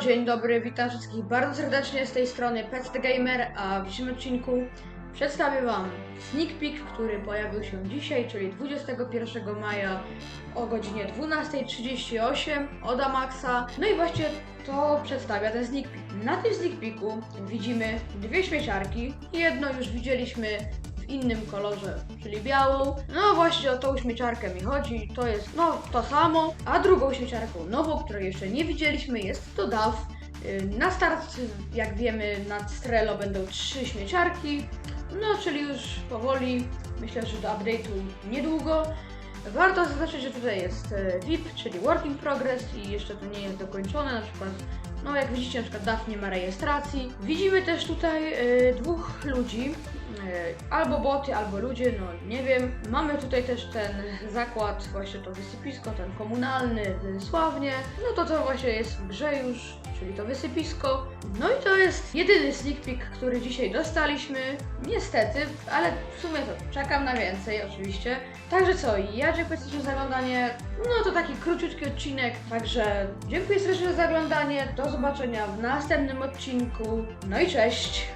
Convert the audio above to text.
dzień dobry, witam wszystkich bardzo serdecznie z tej strony the Gamer, a w dzisiejszym odcinku przedstawię Wam sneak peek, który pojawił się dzisiaj, czyli 21 maja o godzinie 12.38 od Amaxa. No i właśnie to przedstawia ten sneak peek. Na tym sneak peeku widzimy dwie śmieciarki. Jedną już widzieliśmy innym kolorze, czyli białą. No właśnie o tą śmieciarkę mi chodzi, to jest no to samo. A drugą śmieciarką nową, której jeszcze nie widzieliśmy jest to DAF. Yy, Na start, jak wiemy, na Strelo będą trzy śmieciarki. No, czyli już powoli, myślę, że do update'u niedługo. Warto zaznaczyć, że tutaj jest e, VIP, czyli Work in Progress i jeszcze to nie jest dokończone, na przykład, no jak widzicie, na przykład DAF nie ma rejestracji. Widzimy też tutaj e, dwóch ludzi, albo boty, albo ludzie, no nie wiem. Mamy tutaj też ten zakład, właśnie to wysypisko, ten komunalny w Sławnie. No to to właśnie jest w grze już, czyli to wysypisko. No i to jest jedyny sneak peek, który dzisiaj dostaliśmy. Niestety, ale w sumie to czekam na więcej oczywiście. Także co, ja dziękuję serdecznie za oglądanie. No to taki króciutki odcinek, także dziękuję serdecznie za oglądanie. Do zobaczenia w następnym odcinku. No i cześć!